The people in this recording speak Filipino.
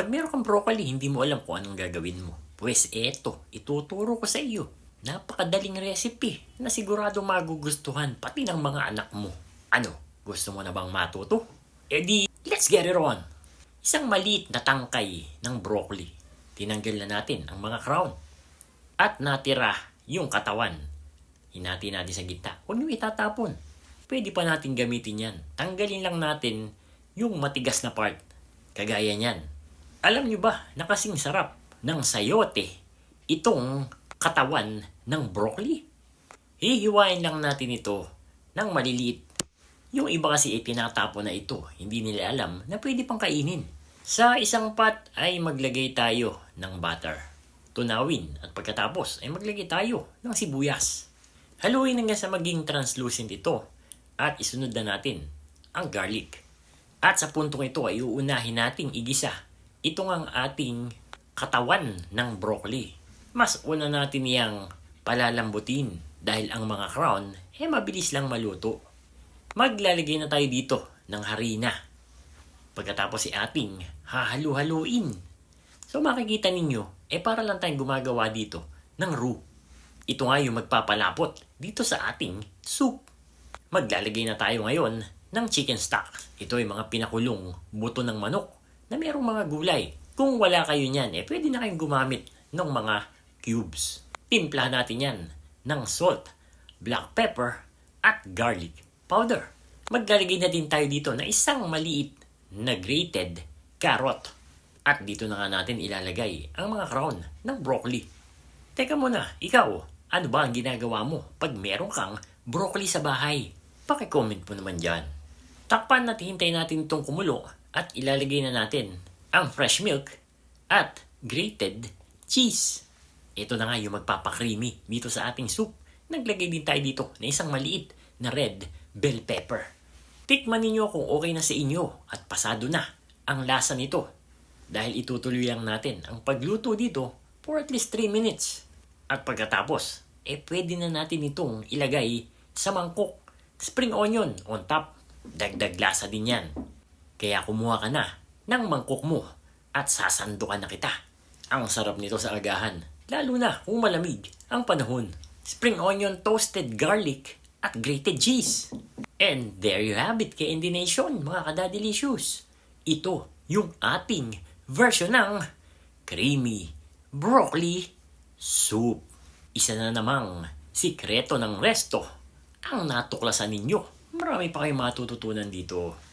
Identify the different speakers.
Speaker 1: Pag meron kang broccoli, hindi mo alam kung anong gagawin mo. Pues eto, ituturo ko sa iyo. Napakadaling recipe na sigurado magugustuhan pati ng mga anak mo. Ano, gusto mo na bang matuto? E di, let's get it on! Isang maliit na tangkay ng broccoli. Tinanggal na natin ang mga crown. At natira yung katawan. Hinati natin sa gitna. Huwag niyo itatapon. Pwede pa natin gamitin yan. Tanggalin lang natin yung matigas na part. Kagaya niyan. Alam niyo ba na kasing sarap ng sayote itong katawan ng broccoli? Hihiwain lang natin ito ng maliliit. Yung iba kasi ay tinatapon na ito. Hindi nila alam na pwede pang kainin. Sa isang pot ay maglagay tayo ng butter. Tunawin at pagkatapos ay maglagay tayo ng sibuyas. Haluin hanggang sa maging translucent ito at isunod na natin ang garlic. At sa puntong ito ay uunahin nating igisa. Ito ang ating katawan ng broccoli. Mas una natin yang palalambutin dahil ang mga crown eh mabilis lang maluto. Maglalagay na tayo dito ng harina. Pagkatapos si ating hahalu-haluin. So makikita ninyo, eh para lang tayong gumagawa dito ng roux. Ito nga yung magpapalapot dito sa ating soup. Maglalagay na tayo ngayon ng chicken stock. Ito ay mga pinakulong buto ng manok na merong mga gulay. Kung wala kayo niyan, eh pwede na kayong gumamit ng mga cubes. Timpla natin yan ng salt, black pepper, at garlic powder. Maglalagay na din tayo dito na isang maliit na grated carrot. At dito na nga natin ilalagay ang mga crown ng broccoli. Teka muna, ikaw, ano ba ang ginagawa mo pag meron kang broccoli sa bahay? Pakicomment mo naman dyan. Takpan natin, hintayin natin itong kumulo at ilalagay na natin ang fresh milk at grated cheese. Ito na nga yung magpapakreamy dito sa ating soup. Naglagay din tayo dito na isang maliit na red bell pepper. Tikman ninyo kung okay na sa inyo at pasado na ang lasa nito. Dahil itutuloy lang natin ang pagluto dito for at least 3 minutes. At pagkatapos, eh pwede na natin itong ilagay sa mangkok. Spring onion on top. Dagdag lasa din yan. Kaya kumuha ka na ng mangkok mo at sasandukan na kita. Ang sarap nito sa agahan, lalo na kung malamig ang panahon. Spring onion toasted garlic at grated cheese. And there you have it, KND Nation, mga kadadelicious. Ito yung ating version ng creamy broccoli soup. Isa na namang sikreto ng resto ang natuklasan ninyo. Marami pa kayong matututunan dito.